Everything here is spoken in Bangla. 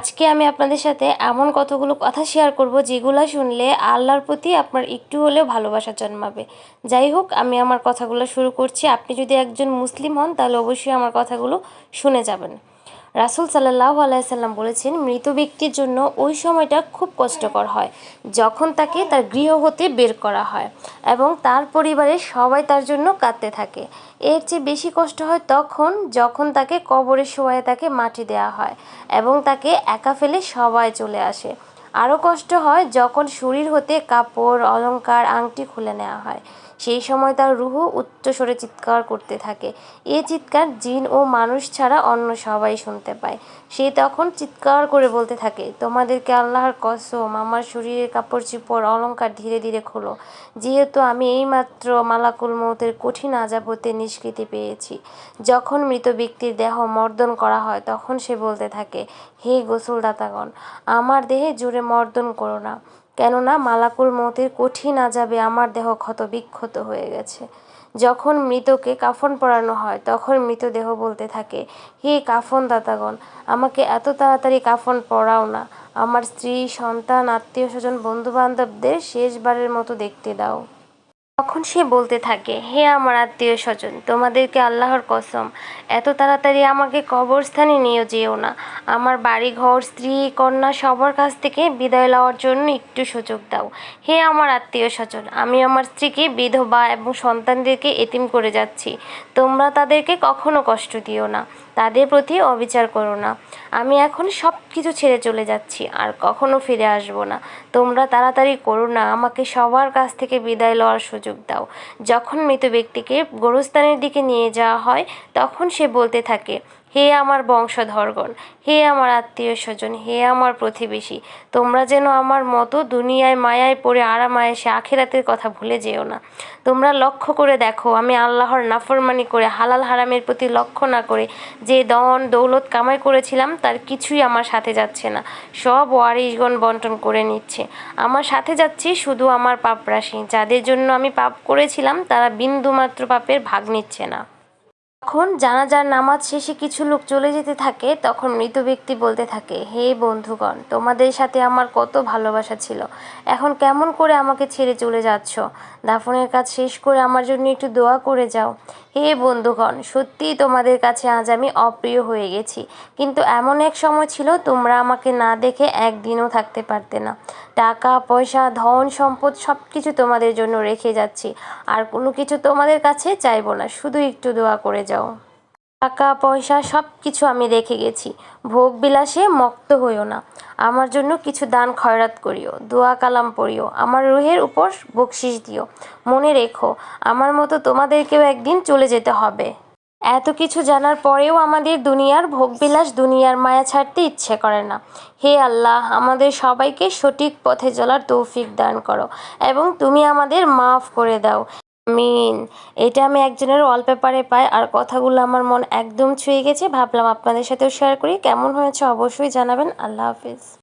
আজকে আমি আপনাদের সাথে এমন কতগুলো কথা শেয়ার করব যেগুলো শুনলে আল্লাহর প্রতি আপনার একটু হলেও ভালোবাসা জন্মাবে। যাই হোক, আমি আমার কথাগুলো শুরু করছি। আপনি যদি একজন মুসলিম হন, তাহলে অবশ্যই আমার কথাগুলো শুনে যাবেন। রাসুল সাল্লাহ আলাইসাল্লাম বলেছেন, মৃত ব্যক্তির জন্য ওই সময়টা খুব কষ্টকর হয়, যখন তাকে তার গৃহ হতে বের করা হয় এবং তার পরিবারের সবাই তার জন্য কাঁদতে থাকে। এর চেয়ে বেশি কষ্ট হয় তখন যখন তাকে কবরে শোয়ায় তাকে মাটি দেওয়া হয় এবং তাকে একা ফেলে সবাই চলে আসে। আরও কষ্ট হয় যখন শরীর হতে কাপড়, অলংকার, আংটি খুলে নেওয়া হয়। সেই সময় তার রুহ উচ্চস্বরে চিৎকার করতে থাকে। এ চিৎকার জিন ও মানুষ ছাড়া অন্য সবাই শুনতে পায়। সে তখন চিৎকার করে বলতে থাকে, তোমাদেরকে আল্লাহর কসম, আমার শরীরের কাপড় চিপড় অলঙ্কার ধীরে ধীরে খোলো। যেহেতু আমি এইমাত্র মালাকুল মৌতের কঠিন আজাব হতে নিষ্কৃতি পেয়েছি। যখন মৃত ব্যক্তির দেহ মর্দন করা হয়, তখন সে বলতে থাকে, হে গোসলদাতাগণ, আমার দেহে জোরে মর্দন করো না। কেননা মালাকুল মতের কঠিন আজাবে আমার দেহ ক্ষত বিক্ষত হয়ে গেছে। যখন মৃতকে কাফন পরানো হয়, তখন মৃতদেহ বলতে থাকে, হে কাফন দাতাগণ, আমাকে এত তাড়াতাড়ি কাফন পরাও না। আমার স্ত্রী, সন্তান আত্মীয় স্বজন বন্ধু বান্ধবদের শেষবারের মতো দেখতে দাও। তখন সে বলতে থাকে, হে আমার আত্মীয় স্বজন তোমাদেরকে আল্লাহর কসম, এত তাড়াতাড়ি আমাকে কবরস্থানে নিয়ে যেও না। আমার বাড়ি ঘর স্ত্রী, কন্যা সবার কাছ থেকে বিদায় লওয়ার জন্য একটু সুযোগ দাও। হে আমার আত্মীয় স্বজন, আমি আমার স্ত্রীকে বিধবা এবং সন্তানদেরকে এতিম করে যাচ্ছি। তোমরা তাদেরকে কখনো কষ্ট দিও না, তাদের প্রতি অবিচার করো না। আমি এখন সব কিছু ছেড়ে চলে যাচ্ছি, আর কখনো ফিরে আসব না। তোমরা তাড়াতাড়ি করো না, আমাকে সবার কাছ থেকে বিদায় লওয়ার সুযোগ দাও। যখন মৃত ব্যক্তিকে গোরস্থানের দিকে নিয়ে যাওয়া হয়, তখন সে বলতে থাকে হে আমার বংশধরগণ, হে আমার আত্মীয় স্বজন হে আমার প্রতিবেশী, তোমরা যেন আমার মতো দুনিয়ায় মায়ায় পড়ে আরামায় সে আখেরাতের কথা ভুলে যেও না। তোমরা লক্ষ্য করে দেখো, আমি আল্লাহর নাফরমানি করে, হালাল হারামের প্রতি লক্ষ্য না করে যে দন দৌলত কামাই করেছিলাম, তার কিছুই আমার সাথে যাচ্ছে না। সব ওয়ারিশগণ বন্টন করে নিচ্ছে। আমার সাথে যাচ্ছে শুধু আমার পাপ রাশি যাদের জন্য আমি পাপ করেছিলাম, তারা বিন্দুমাত্র পাপের ভাগ নিচ্ছে না। যখন জানাজার নামাজ শেষে কিছু লোক চলে যেতে থাকে, তখন মৃত ব্যক্তি বলতে থাকে, হে বন্ধুগণ, তোমাদের সাথে আমার কত ভালোবাসা ছিল। এখন কেমন করে আমাকে ছেড়ে চলে যাচ্ছ? দাফনের কাজ শেষ করে আমার জন্য একটু দোয়া করে যাও। হে বন্ধুগণ, সত্যিই তোমাদের কাছে আজ আমি অপ্রিয় হয়ে গেছি। কিন্তু এমন এক সময় ছিল, তোমরা আমাকে না দেখে একদিনও থাকতে পারতে না। টাকা, পয়সা, ধন, সম্পদ সব কিছু তোমাদের জন্য রেখে যাচ্ছি। আর কোনো কিছু তোমাদের কাছে চাইব না, শুধু একটু দোয়া করে যাও। টাকা, পয়সা সব কিছু আমি রেখে গেছি। ভোগ বিলাসে মক্ত হইও না। আমার জন্য কিছু দান খয়রাত করিও, দোয়া কালাম পড়িও, আমার রুহের উপর বকশিস দিও। মনে রেখো, আমার মতো তোমাদেরকেও একদিন চলে যেতে হবে। এত কিছু জানার পরেও আমাদের দুনিয়ার ভোগবিলাস দুনিয়ার মায়া ছাড়তে ইচ্ছে করে না। হে আল্লাহ, আমাদের সবাইকে সঠিক পথে চলার তৌফিক দান করো এবং তুমি আমাদের মাফ করে দাও। মিন এটা আমি একজনের ওয়ালপেপারে পাই আর কথাগুলো আমার মন একদম ছুঁয়ে গেছে। ভাবলাম আপনাদের সাথেও শেয়ার করি। কেমন হয়েছে অবশ্যই জানাবেন। আল্লাহ হাফিজ।